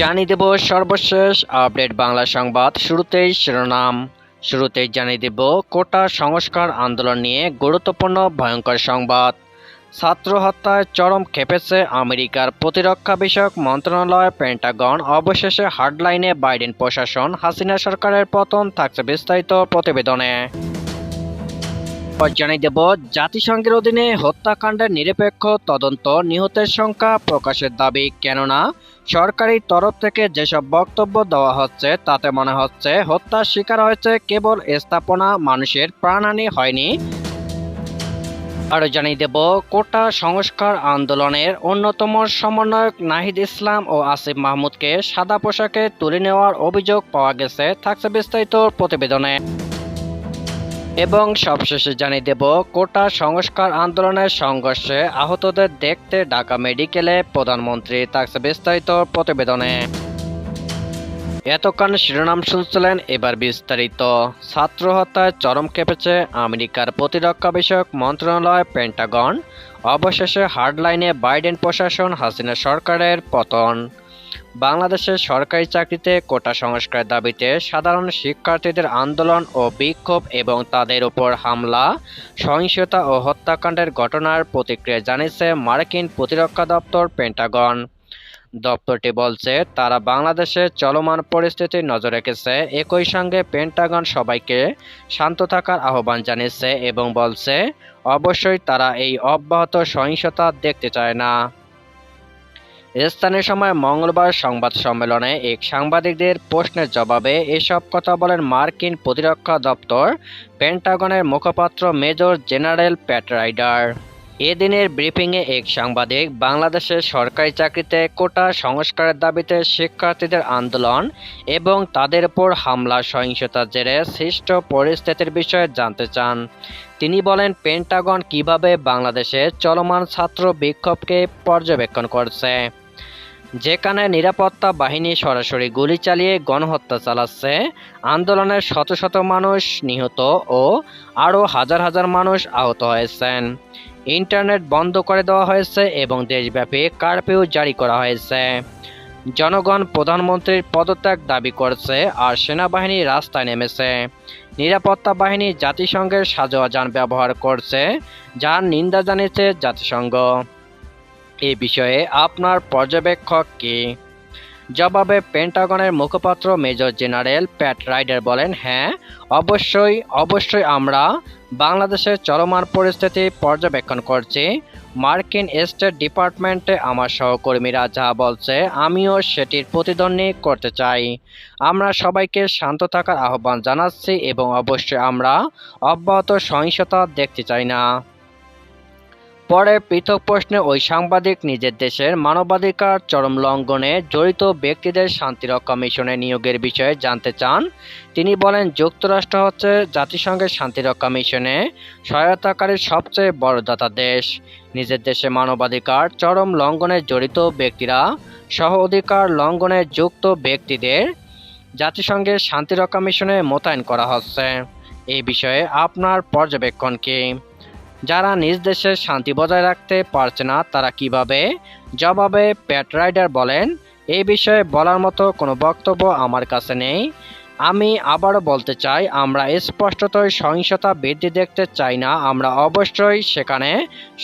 জানিয়ে দেব সর্বশেষ আপডেট বাংলা সংবাদ। শুরুতেই শিরোনাম। শুরুতেই জানিয়ে দেব, কোটা সংস্কার আন্দোলন নিয়ে গুরুত্বপূর্ণ ভয়ঙ্কর সংবাদ। ছাত্র হত্যায় চরম খেপেছে আমেরিকার প্রতিরক্ষা বিষয়ক মন্ত্রণালয় পেন্টাগন। অবশেষে হার্ডলাইনে বাইডেন প্রশাসন, হাসিনা সরকারের পতন থাকছে বিস্তারিত প্রতিবেদনে। জানিয়ে দেব। জাতিসংঘের অধীনে হত্যাকাণ্ডের নিরপেক্ষ তদন্ত নিহতের সংখ্যা প্রকাশের দাবি, কেননা সরকারি তরফ থেকে যেসব বক্তব্য দেওয়া হচ্ছে, তাতে মনে হচ্ছে হত্যার শিকার হয়েছে কেবল স্থাপনা মানুষের, প্রাণহানি হয়নি। আরও জানিয়ে দেব, কোটা সংস্কার আন্দোলনের অন্যতম সমন্বয়ক নাহিদ ইসলাম ও আসিফ মাহমুদকে সাদা পোশাকে তুলে নেওয়ার অভিযোগ পাওয়া গেছে, থাকছে বিস্তারিত প্রতিবেদনে। এবং সবশেষে জানিয়ে দেব, কোটা সংস্কার আন্দোলনের সংঘর্ষে আহতদের দেখতে ঢাকা মেডিকেলে প্রধানমন্ত্রী থাকছে বিস্তারিত প্রতিবেদনে। এতক্ষণ শিরোনাম শুনছিলেন এবার বিস্তারিত। ছাত্র হত্যায় চরম কেঁপেছে আমেরিকার প্রতিরক্ষা বিষয়ক মন্ত্রণালয় পেন্টাগন। অবশেষে হার্ডলাইনে বাইডেন প্রশাসন হাসিনা সরকারের পতন। বাংলাদেশের সরকারি চাকরিতে কোটা সংস্কার দাবিতে সাধারণ শিক্ষার্থীদের আন্দোলন ও বিক্ষোভ এবং তাদের উপর হামলা, সহিংসতা ও হত্যাকাণ্ডের ঘটনার প্রতিক্রিয়া জানিয়েছে মার্কিন প্রতিরক্ষা দপ্তর পেন্টাগন। দপ্তরটি বলছে, তারা বাংলাদেশের চলমান পরিস্থিতি নজর রেখেছে। একই সঙ্গে পেন্টাগন সবাইকে শান্ত থাকার আহ্বান জানিয়েছে এবং বলছে, অবশ্যই তারা এই অব্যাহত সহিংসতা দেখতে চায় না। স্থানীয় সময় মঙ্গলবার সংবাদ সম্মেলনে এক সাংবাদিকদের প্রশ্নের জবাবে এসব কথা বলেন মার্কিন প্রতিরক্ষা দপ্তর, পেন্টাগনের মুখপাত্র মেজর জেনারেল প্যাট রাইডার। এদিনের ব্রিফিংয়ে এক সাংবাদিক, বাংলাদেশের সরকারি চাকরিতে কোটা সংস্কারের দাবিতে শিক্ষার্থীদের আন্দোলন এবং তাদের উপর হামলা, সহিংসতার জেরে সৃষ্ট পরিস্থিতির বিষয়ে জানতে চান। তিনি বলেন, পেন্টাগন কীভাবে বাংলাদেশে চলমান ছাত্র বিক্ষোভকে পর্যবেক্ষণ করছে? যেখানে নিরাপত্তা বাহিনী সরাসরি গুলি চালিয়ে গণহত্যা চালাচ্ছে, আন্দোলনের শত শত মানুষ নিহত ও আরও হাজার হাজার মানুষ আহত হয়েছেন। ইন্টারনেট বন্ধ করে দেওয়া হয়েছে এবং দেশব্যাপী কারফিউ জারি করা হয়েছে। জনগণ প্রধানমন্ত্রীর পদত্যাগ দাবি করছে আর সেনাবাহিনী রাস্তায় নেমেছে। নিরাপত্তা বাহিনী জাতিসংঘের সাজোয়া যান ব্যবহার করছে, যার নিন্দা জানিয়েছে জাতিসংঘ। এ বিষয়ে আপনার পর্যবেক্ষক কি জবাবে পেন্টাগনের মুখপাত্র মেজর জেনারেল প্যাট রাইডার বলেন হ্যাঁ অবশ্যই অবশ্যই আমরা বাংলাদেশের চলমান পরিস্থিতি পর্যবেক্ষণ করছি। মার্কিন স্টেট ডিপার্টমেন্টে আমার সহকর্মীরা যা বলছে আমিও সেটির প্রতিদ্বন্দ্বী করতে চাই। আমরা সবাইকে শান্ত থাকার আহ্বান জানাচ্ছি এবং অবশ্যই আমরা অব্যাহত সহিংসতা দেখতে চাই না। পরে পৃথক প্রশ্নে ওই সাংবাদিক নিজের দেশের মানবাধিকার চরম লঙ্ঘনে জড়িত ব্যক্তিদের শান্তিরক্ষা মিশনে নিয়োগের বিষয়ে জানতে চান। তিনি বলেন, যুক্তরাষ্ট্র হচ্ছে জাতিসংঘের শান্তিরক্ষা মিশনে সহায়তাকারী সবচেয়ে বড় দাতা দেশ। নিজের দেশে মানবাধিকার চরম লঙ্ঘনে জড়িত ব্যক্তিরা সহ অধিকার লঙ্ঘনে যুক্ত ব্যক্তিদের জাতিসংঘের শান্তিরক্ষা মিশনে মোতায়েন করা হচ্ছে। এই বিষয়ে আপনার পর্যবেক্ষণ কি? যারা নিজ দেশে শান্তি বজায় রাখতে পারছে না, তারা কীভাবে? জবাবে প্যাট রাইডার বলেন এই বিষয়ে বলার মতো কোনো বক্তব্য আমার কাছে নেই। আমি আবারও বলতে চাই, আমরা স্পষ্টতই সহিংসতা বৃদ্ধি দেখতে চাই না। আমরা অবশ্যই সেখানে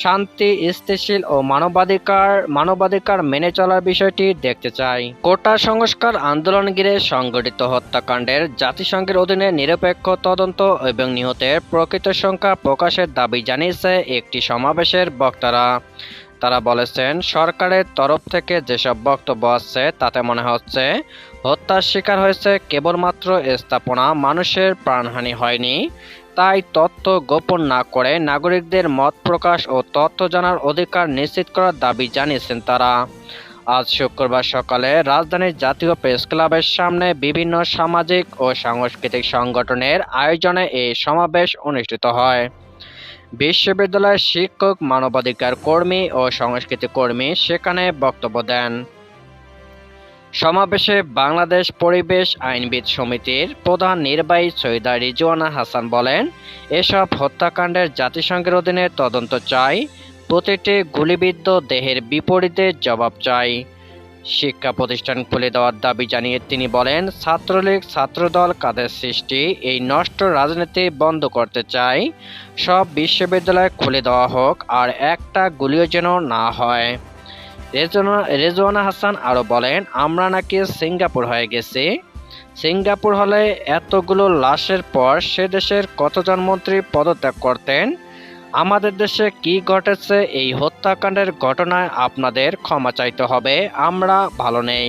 শান্তি, স্থিতিশীল ও মানবাধিকার মানবাধিকার মেনে চলার বিষয়টি দেখতে চাই। কোটা সংস্কার আন্দোলন ঘিরে সংগঠিত হত্যাকাণ্ডের জাতিসংঘের অধীনে নিরপেক্ষ তদন্ত এবং নিহতের প্রকৃত সংখ্যা প্রকাশের দাবি জানিয়েছে একটি সমাবেশের বক্তারা। তারা বলেছেন, সরকারের তরফ থেকে যেসব বক্তব্য আসছে, তাতে মনে হচ্ছে হত্যার শিকার হয়েছে কেবলমাত্র স্থাপনা মানুষের প্রাণহানি হয়নি। তাই তথ্য গোপন না করে নাগরিকদের মত প্রকাশ ও তথ্য জানার অধিকার নিশ্চিত করার দাবি জানিয়েছেন তারা। আজ শুক্রবার সকালে রাজধানীর জাতীয় প্রেস ক্লাবের সামনে বিভিন্ন সামাজিক ও সাংস্কৃতিক সংগঠনের আয়োজনে এই সমাবেশ অনুষ্ঠিত হয়। বিশ্ববিদ্যালয়ের শিক্ষক, মানবাধিকার কর্মী ও সংস্কৃতি কর্মী সেখানে বক্তব্য দেন। সমাবেশে বাংলাদেশ পরিবেশ আইনবিদ সমিতির প্রধান নির্বাহী সৈয়দা রিজওয়ানা হাসান বলেন, এসব হত্যাকাণ্ডের জাতিসংঘের অধীনে তদন্ত চাই, প্রতিটি গুলিবিদ্ধ দেহের বিপরীতে জবাব চাই। শিক্ষা প্রতিষ্ঠান খুলে দেওয়ার দাবি জানিয়ে তিনি বলেন, ছাত্রলীগ ছাত্রদল কাদের সৃষ্টি, এই নষ্ট রাজনীতি বন্ধ করতে চাই। সব বিশ্ববিদ্যালয় খুলে দেওয়া হোক আর একটা গুলিও যেন না হয়। রেজওয়ানা হাসান আরও বলেন, আমরা নাকি সিঙ্গাপুর হয়ে গেছি। সিঙ্গাপুর হলে এতগুলো লাশের পর সে দেশের কতজন মন্ত্রী পদত্যাগ করতেন? আমাদের দেশে কি ঘটেছে এই হত্যাকাণ্ডের ঘটনায় আপনাদের ক্ষমা চাইতে হবে। আমরা ভালো নেই।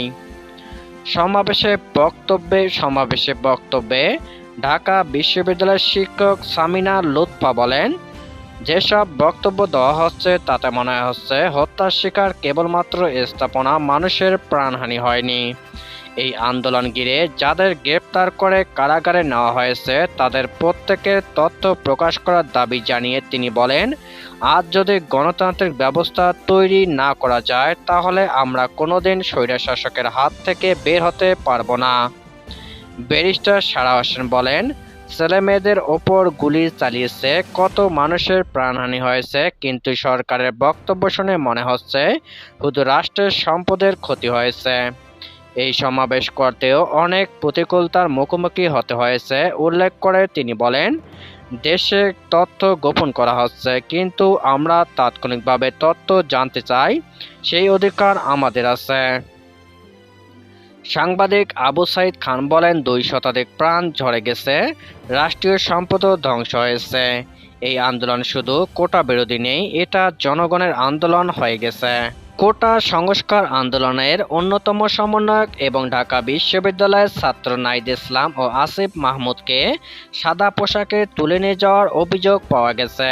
সমাবেশে বক্তব্যে সমাবেশে বক্তব্যে ঢাকা বিশ্ববিদ্যালয়ের শিক্ষক সামিনা লুৎফা বলেন যেসব বক্তব্য দেওয়া হচ্ছে, তাতে মনে হচ্ছে হত্যার শিকার কেবলমাত্র স্থাপনা মানুষের প্রাণহানি হয়নি। এই আন্দোলন ঘিরে যাদের গ্রেপ্তার করে কারাগারে নেওয়া হয়েছে, তাদের প্রত্যেকের তথ্য প্রকাশ করার দাবি জানিয়ে তিনি বলেন, আজ যদি গণতান্ত্রিক ব্যবস্থা তৈরি না করা যায়, তাহলে আমরা কোনোদিন স্বৈরশাসকের হাত থেকে বের হতে পারব না। ব্যারিস্টার সারা হোসেন বলেন ছেলে মেয়েদের ওপর গুলি চালিয়েছে, কত মানুষের প্রাণহানি হয়েছে, কিন্তু সরকারের বক্তব্য শুনে মনে হচ্ছে শুধু রাষ্ট্রের সম্পদের ক্ষতি হয়েছে। এই সমাবেশ করতেও অনেক প্রতিকূলতার মুখোমুখি হতে হয়েছে, উল্লেখ করে তিনি বলেন, দেশে তথ্য গোপন করা হচ্ছে, কিন্তু আমরা তাৎক্ষণিকভাবে তথ্য জানতে চাই, সেই অধিকার আমাদের আছে। সাংবাদিক আবু সাইদ খান বলেন, দুই শতাধিক প্রাণ ঝরে গেছে, রাষ্ট্রীয় সম্পদও ধ্বংস হয়েছে। এই আন্দোলন শুধু কোটা বিরোধী নেই, এটা জনগণের আন্দোলন হয়ে গেছে। কোটা সংস্কার আন্দোলনের অন্যতম সমন্বয়ক এবং ঢাকা বিশ্ববিদ্যালয়ের ছাত্র নাইদ ইসলাম ও আসিফ মাহমুদকে সাদা পোশাকে তুলে নিয়ে যাওয়ার অভিযোগ পাওয়া গেছে।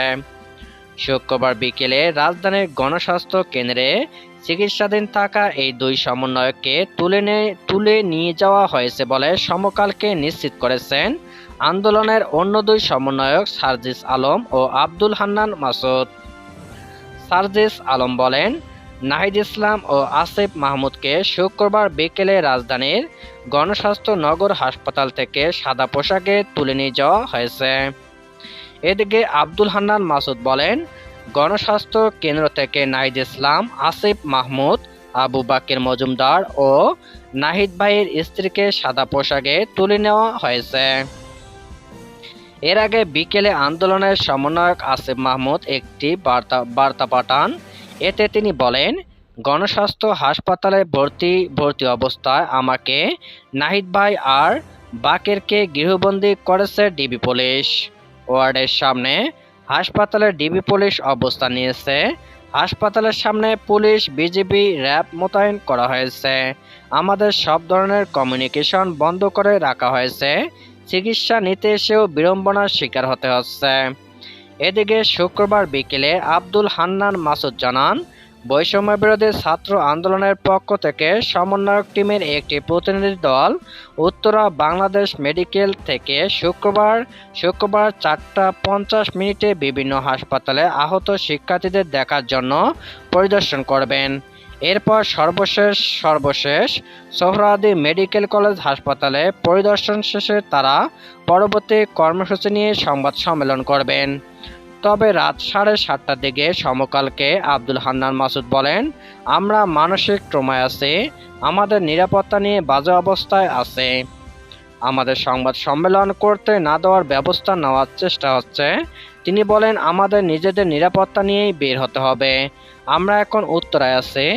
শুক্রবার বিকেলে রাজধানীর গণস্বাস্থ্য কেন্দ্রে চিকিৎসাধীন থাকা এই দুই সমন্বয়ককে তুলে তুলে নিয়ে যাওয়া হয়েছে বলে সমকালকে নিশ্চিত করেছেন আন্দোলনের অন্য দুই সমন্বয়ক সার্জিস আলম ও আব্দুল হান্নান মাসুদ। সার্জিস আলম বলেন, নাহিদ ইসলাম ও আসিফ মাহমুদকে শুক্রবার বিকেলে রাজধানীর গণস্বাস্থ্য নগর হাসপাতাল থেকে সাদা পোশাকে তুলে নিয়ে যাওয়া হয়েছে। এদিকে আব্দুল হান্নান মাসুদ বলেন গণস্বাস্থ্য কেন্দ্র থেকে নাহিদ ইসলাম, আসিফ মাহমুদ, আবু বাকের মজুমদার ও নাহিদ ভাইয়ের স্ত্রীকে সাদা পোশাকে তুলে নেওয়া হয়েছে। এর আগে বিকেলে আন্দোলনের সমন্বয়ক আসিফ মাহমুদ একটি বার্তা বার্তা পাঠান। এতে তিনি বলেন, গণস্বাস্থ্য হাসপাতালে ভর্তি ভর্তি অবস্থায় আমাকে নাহিদ ভাই আর বাকেরকে গৃহবন্দী করেছে ডিবি পুলিশ। ওয়ার্ডের সামনে হাসপাতালের ডিবি পুলিশ অবস্থান নিয়েছে। হাসপাতালের সামনে পুলিশ, বিজিবি, র্যাব মোতায়েন করা হয়েছে। আমাদের সব ধরনের কমিউনিকেশন বন্ধ করে রাখা হয়েছে। চিকিৎসা নিতে এসেও বিড়ম্বনার শিকার হতে হচ্ছে। এদিকে শুক্রবার বিকেলে আব্দুল হান্নান মাসুদ জানান বৈষম্য বিরোধী ছাত্র আন্দোলনের পক্ষ থেকে সমন্বয়ক টিমের একটি প্রতিনিধি দল উত্তরা বাংলাদেশ মেডিকেল থেকে শুক্রবার শুক্রবার চারটা পঞ্চাশ মিনিটে বিভিন্ন হাসপাতালে আহত শিক্ষার্থীদের দেখার জন্য পরিদর্শন করবেন। এরপর সর্বশেষ সর্বশেষ সোহরাদি মেডিকেল কলেজ হাসপাতালে পরিদর্শন শেষে তারা পরবর্তী কর্মসূচি নিয়ে সংবাদ সম্মেলন করবেন। তবে রাত সাড়ে সাতটার দিকে সমকালকে আব্দুল হান্নান মাসুদ বলেন, আমরা মানসিক ট্রমায় আছি, আমাদের নিরাপত্তা নিয়ে বাজে অবস্থায় আছে। আমাদের সংবাদ সম্মেলন করতে না দেওয়ার ব্যবস্থা নেওয়ার চেষ্টা হচ্ছে। তিনি বলেন, আমাদের নিজেদের নিরাপত্তা নিয়েই বের হতে হবে। আমরা এখন উত্তরায় আছি।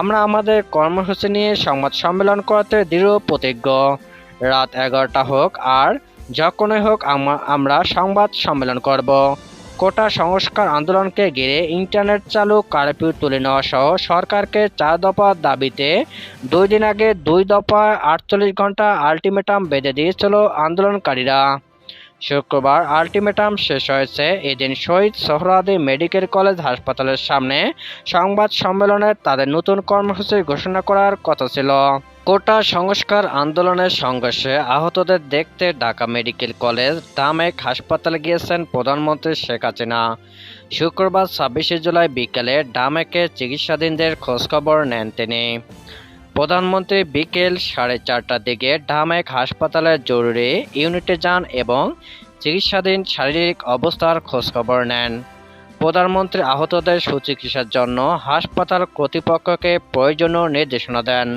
আমরা আমাদের কর্মসূচি নিয়ে সংবাদ সম্মেলন করতে দৃঢ় প্রতিজ্ঞ। রাত এগারোটা হোক আর যখনই হোক আমরা সংবাদ সম্মেলন করব। কোটা সংস্কার আন্দোলনকে ঘিরে ইন্টারনেট চালু, কারফিউ তুলে নেওয়া সহ সরকারকে চার দফা দাবিতে দুই দিন আগে দুই দফা আটচল্লিশ ঘণ্টা আলটিমেটাম বেঁধে দিয়েছিল আন্দোলনকারীরা। শুক্রবার আলটিমেটাম শেষ হয়েছে। এদিন শহীদ সোহরাদি মেডিকেল কলেজ হাসপাতালের সামনে সংবাদ সম্মেলনে তাদের নতুন কর্মসূচি ঘোষণা করার কথা ছিল। কোটা সংস্কার আন্দোলনের সংঘর্ষে আহতদের দেখতে ঢাকা মেডিকেল কলেজ ডামেক হাসপাতালে গিয়েছেন প্রধানমন্ত্রী শেখ হাসিনা। শুক্রবার ছাব্বিশে জুলাই বিকেলে ডামেকে চিকিৎসাধীনদের খোঁজখবর নেন তিনি। প্রধানমন্ত্রী বিকেল সাড়ে চারটার দিকে ঢামেক হাসপাতালের জরুরি ইউনিটে যান এবং চিকিৎসাধীন শারীরিক অবস্থার খোঁজখবর নেন। প্রধানমন্ত্রী আহতদের সুচিকিৎসার জন্য হাসপাতাল কর্তৃপক্ষকে প্রয়োজনীয় নির্দেশনা দেন।